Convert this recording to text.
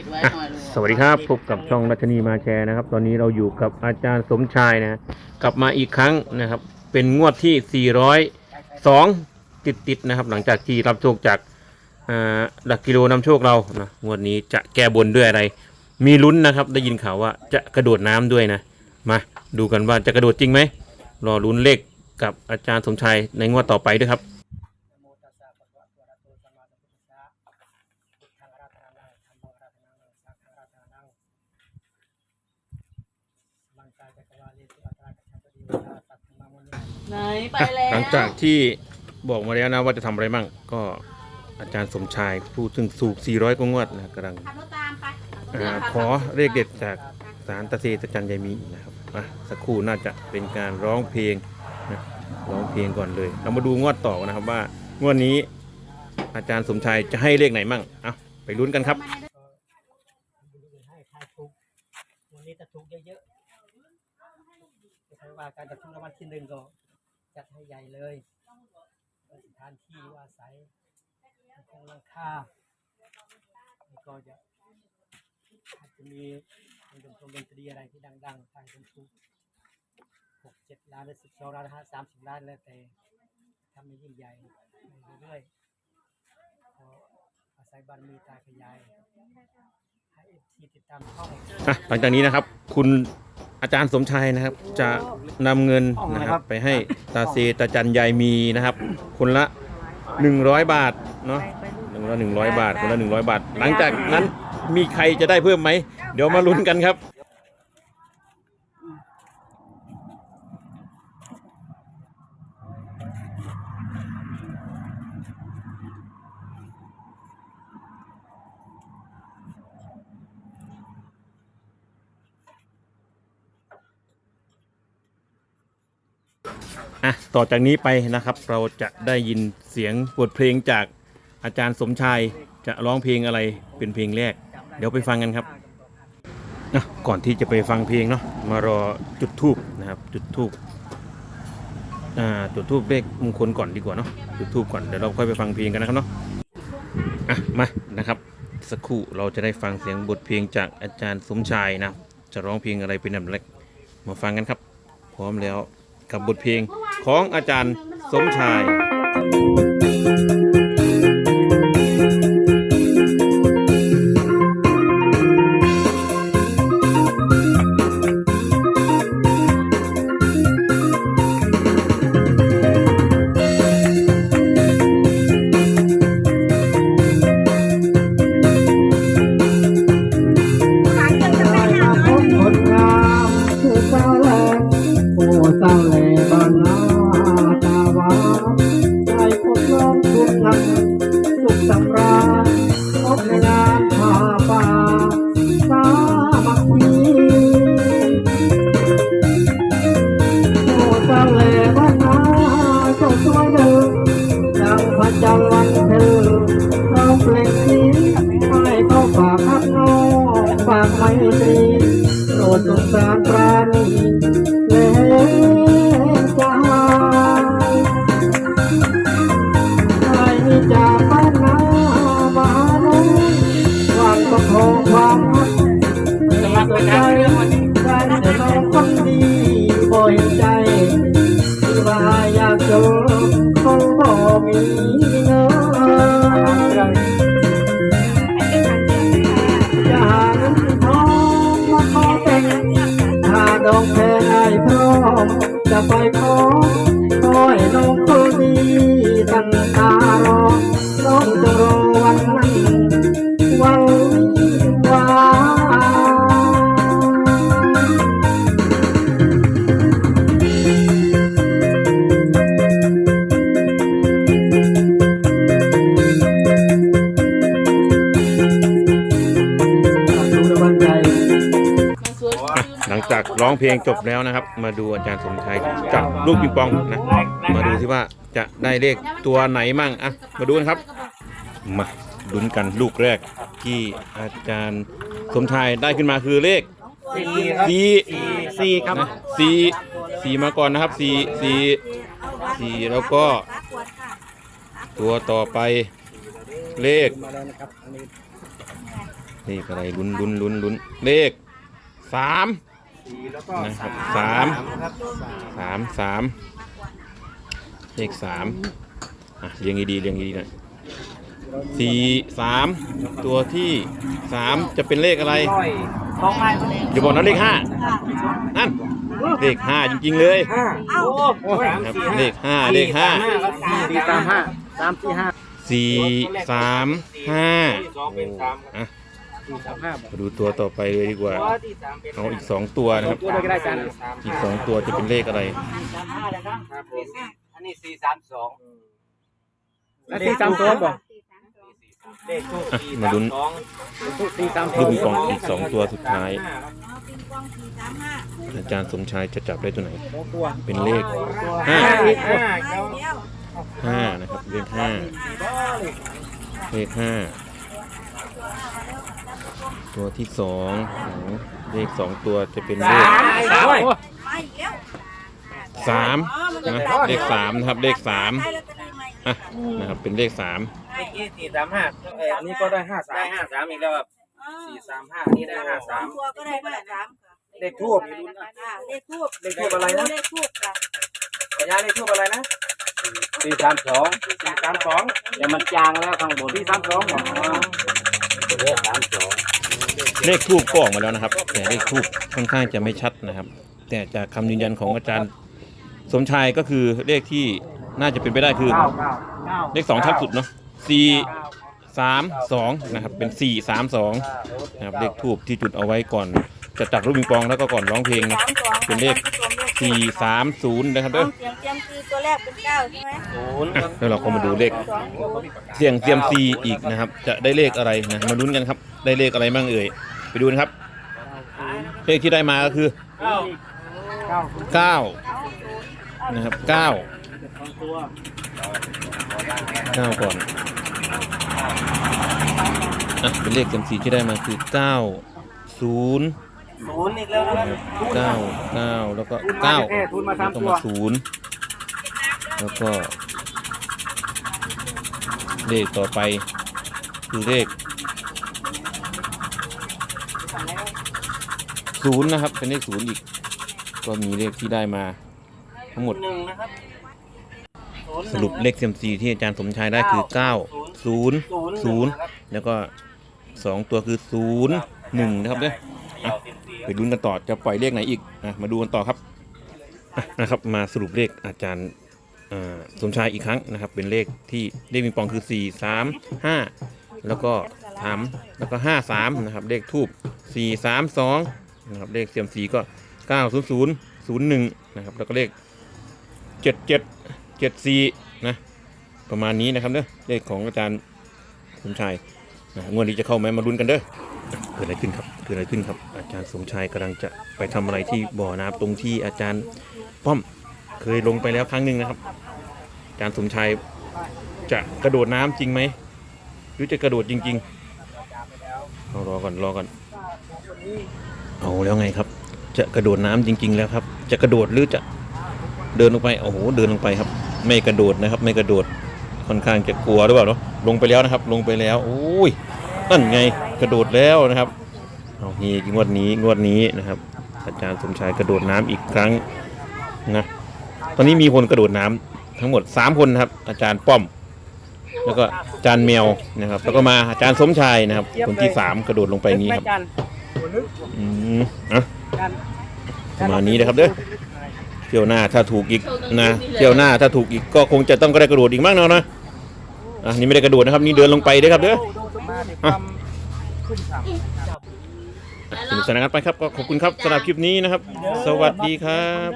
ปิดไว้หน่อยลูกสวัสดีครับพบกับช่องรัชนีมาแชร์นะครับ ตอนนี้เราอยู่กับอาจารย์สมชายนะกลับมาอีกครั้งนะครับ เป็นงวดที่ 402 ติดติดๆนะครับ หลังจากที่รับโชคจากอ่าหลักกิโลนำโชคเรานะงวดนี้จะแก้บนด้วยอะไร มีลุ้นนะครับ ได้ยินข่าวว่าจะกระโดดน้ำด้วยนะ มาดูกันว่าจะกระโดดจริงไหมรอลุ้นเลขกับอาจารย์สมชายในงวดต่อไปด้วยครับ ไหนไปแล้วหลังจากที่บอกมาแล้วนะว่าจะทำอะไรบ้างก็อาจารย์สมชายผู้ซึ่งสูบ400กว่างวดนะกำลังขับรถตามไปอาขอเลขเด็ดจากสารตะเซตะจันยายมีนะครับอะสักครู่น่าจะเป็นการร้องเพลงนะร้องเพลงก่อนเลย เรามาดูงวดต่อนะครับว่างวดนี้ อาจารย์สมชายจะให้เลขไหนมั่งเอาไปลุ้นกันครับก็ทำบุญให้ทายถูกวันนี้จะถูกเยอะๆจะใช้ว่าการจะถูกรางวัลที่หนึ่งก็ จัดให้ใหญ่เลยสถานที่อยู่าศัยมีเครื่องหลังคาแล้วก็จะอาจจะมีดนตรีดนตรีอะไรที่ดังๆทางเป็นถูกหกเจ็ดล้านหรือสิบสองล้านห้าสามสิบล้านแล้วแต่ทำให้ยิ่งใหญ่เรื่อยๆก็อาศัยบารมีตาขยายให้เอฟซีติดตามช่องอะหลังจากนี้นะครับ คุณ อาจารย์สมชัยนะครับ จะนำเงินนะครับไปให้ตาเซตาจันยายมีนะครับ คนละ 100 บาทเนาะหนึ่งละหนึ่งร้อยบาทคนละหนึ่งร้อยบาท หลังจากนั้นมีใครจะได้เพิ่มไหม เดี๋ยวมาลุ้นกันครับ อะต่อจากนี้ไปนะครับ เราจะได้ยินเสียงบทเพลงจากอาจารย์สมชายจะร้องเพลงอะไรเป็นเพลงแรก เดี๋ยวไปฟังกันครับนะก่อนที่จะไปฟังเพลงเนาะมารอจุดทูบนะครับ จุดทูบอ่าจุดทูบเลขมงคลก่อนดีกว่าเนาะจุดทูบก่อนเดี๋ยวเราค่อยไปฟังเพลงกันนะครับเนาะอะมานะครับ สักครู่เราจะได้ฟังเสียงบทเพลงจากอาจารย์สมชายนะจะร้องเพลงอะไรเป็นอันแรกมาฟังกันครับ พร้อมแล้วกับบทเพลง ของอาจารย์สมชาย ฝากไมตรีโปรดสงสารปราณี จะไปขอขอ ร้องเพลงจบแล้วนะครับ มาดูอาจารย์สมชายจับลูกปิงปองนะ มาดูที่ว่าจะได้เลขตัวไหนมั่งอะมาดูกันครับ มาลุ้นกันลูกแรกที่อาจารย์สมชายได้ขึ้นมาคือเลขสี่ครับสี่สี่ครับนะสี่สี่มาก่อนนะครับสี่สี่สี่แล้วก็ ตัวต่อไปเลขมาแล้วนะครับอันนี้เลขอะไรลุ้นลุ้นลุ้นลุ้นเลขสาม สี่แล้วก็นะครับสามสามครับสามสามเลขสามอะเรียงดีๆเรียงดีๆหน่อยสี่สามตัวที่สามจะเป็นเลขอะไรร้อยสองไม้อย่าบอกนะเลขห้านั่นเลขห้าจริงๆเลยห้าโอ้โหสามครับสี่เลขห้าเลขห้าสี่สามห้าสามสี่ห้าสี่สามห้าสองเป็นสามอะ สี่สามห้ามาดูตัวต่อไปเลยดีกว่าที่สามเป็นเอาอีกสองตัวนะครับ ตัวเลยก็ได้จันอีกสองตัวจะเป็นเลขอะไร สามห้าเลยครับครับผมอันนี้สี่สามสองแล้วสี่สามสองบ่เลขทูบอะสี่มาสามลุ้นสองสี่สามสลูอกงปิงปองอีกสองตัวสุดท้ายอาจารย์สมชายจะจับได้ตัวไหนตัวเป็นเลขห้าห้าอีกห้าเก้าห้านะครับ เลขห้าเลขห้า ตัวที่สองโอ้โหเลขสองตัวจะเป็นเลขสามสามนะเลขสามนะครับเลขสามอะนะครับเป็นเลขสามเมื่อกี้สี่สามห้าเอออันนี้ก็ได้ห้าสามได้ห้าสามอีกแล้วครับสี่สามห้านี่ได้ห้าสามตัวก็ได้ห้าสามเลขทูบค่ะเลขทูบเลขทูบอะไรนะเลขทูบค่ะสัญญาเลขทูบอะไรนะสี่สามสองสี่สามสองเดี๋ยวมันจางแล้วข้างบนสี่สามสองเลขสามสอง เลขทูบก็ออกมาแล้วนะครับ แต่เลขทูบค่อนข้างจะไม่ชัดนะครับ แต่จากคำยืนยันของอาจารย์ สมชายก็คือเลขที่น่าจะเป็นไปได้คือเลขสองทับสุดเนาะสี่สามสองนะครับเป็นสี่สามสองนะครับเลขทูบที่จุดเอาไว้ก่อนจะจับรูปปิงปองแล้วก็ก่อนร้องเพลงนะสามสองเป็นเลข สี่สามศูนย์นะครับเด้เด้ออเสียงเตรียมคือตัวแรกเป็นเก้าใช่ไหมศูนย์อะแล้วเราก็มาดูเลขเสี่ยงเซียมซีอีกนะครับ จะได้เลขอะไรนะมาลุ้นกันครับ ได้เลขอะไรบ้างเอ่ยไปดูนะครับ เลขที่ได้มาก็คือเก้าเก้าเก้านะครับเก้าสองตัวเก้าก่อนอะเป็นเลขเซียมซีที่ได้มาคือเก้าศูนย์ ศูนย์อีกแล้วนะครับเก้าเก้าแล้วก็เก้าทุนมาแล้วสามก็ตัวมาศูนย์แล้วก็ เลขต่อไปคือเลขศูนย์นะครับเป็นเลขศูนย์อีก ก็มีเลขที่ได้มาทั้งหมด หนึ่งนะครับสรุปเลขเซียมซีที่อาจารย์สมชายได้คือเก้าศูนย์ศูนย์แล้วก็สองตัวคือศูนย์หนึ่งนะครับเนี่ย อะ ไปลุ้นกันต่อจะปล่อยเลขไหนอีกนะมาดูกันต่อครับนะครับมาสรุปเลขอาจารย์สมชายอีกครั้งนะครับ เป็นเลขที่เลขปิงปองคือสี่สามห้าแล้วก็สามแล้วก็ห้าสามนะครับ เลขทูบสี่สามสองนะครับ เลขเซียมซีก็เก้าศูนย์ศูนย์ศูนย์หนึ่งนะครับ แล้วก็เลขเจ็ดเจ็ดเจ็ดสี่นะ ประมาณนี้นะครับเด้อเลขของอาจารย์สมชายนะงวดนี้จะเข้าไหมมาลุ้นกันเด้อ เกิดอะไรขึ้นครับเกิดอะไรขึ้นครับ อาจารย์สมชายกำลังจะไปทำอะไรที่บ่อน้ำตรงที่อาจารย์ป้อมเคยลงไปแล้วครั้งหนึ่งนะครับ อาจารย์สมชายจะกระโดดน้ำจริงไหมหรือจะกระโดดจริงๆเอารอก่อนรอก่อนเอาแล้วไงครับ จะกระโดดน้ำจริง ๆ แล้วครับ จะกระโดดหรือจะเดินลงไปโอ้โหเดินลงไปครับ ไม่กระโดดนะครับ ไม่กระโดดค่อนข้างจะกลัวหรือเปล่าเนาะลงไปแล้วนะครับ ลงไปแล้วโอ้ย นั่นไงกระโดดแล้วนะครับเอานี่งวดนี้งวดนี้นะครับ อาจารย์สมชายกระโดดน้ำอีกครั้งนะตอนนี้มีคนกระโดดน้ำทั้งหมด 3 คนนะครับ อาจารย์ป้อม แล้วก็อาจารย์แมวนะครับ แล้วก็มาอาจารย์สมชายนะครับ คนที่ 3 กระโดดลงไปนี้ครับจันอืมอะจันประมาณนี้นะครับเด้อเที่ยวหน้าถ้าถูกอีกนะเที่ยวหน้าถ้าถูกอีกก็คงจะต้องก็ได้กระโดดอีกมากเนาะนะอะนี่ไม่ได้กระโดดนะครับ นี่เดินลงไปเด้อครับเด้อ มาในความขึ้นสั่งสนุกสนานกันไปครับก็ขอบคุณครับสำหรับคลิปนี้นะครับ สวัสดีครับ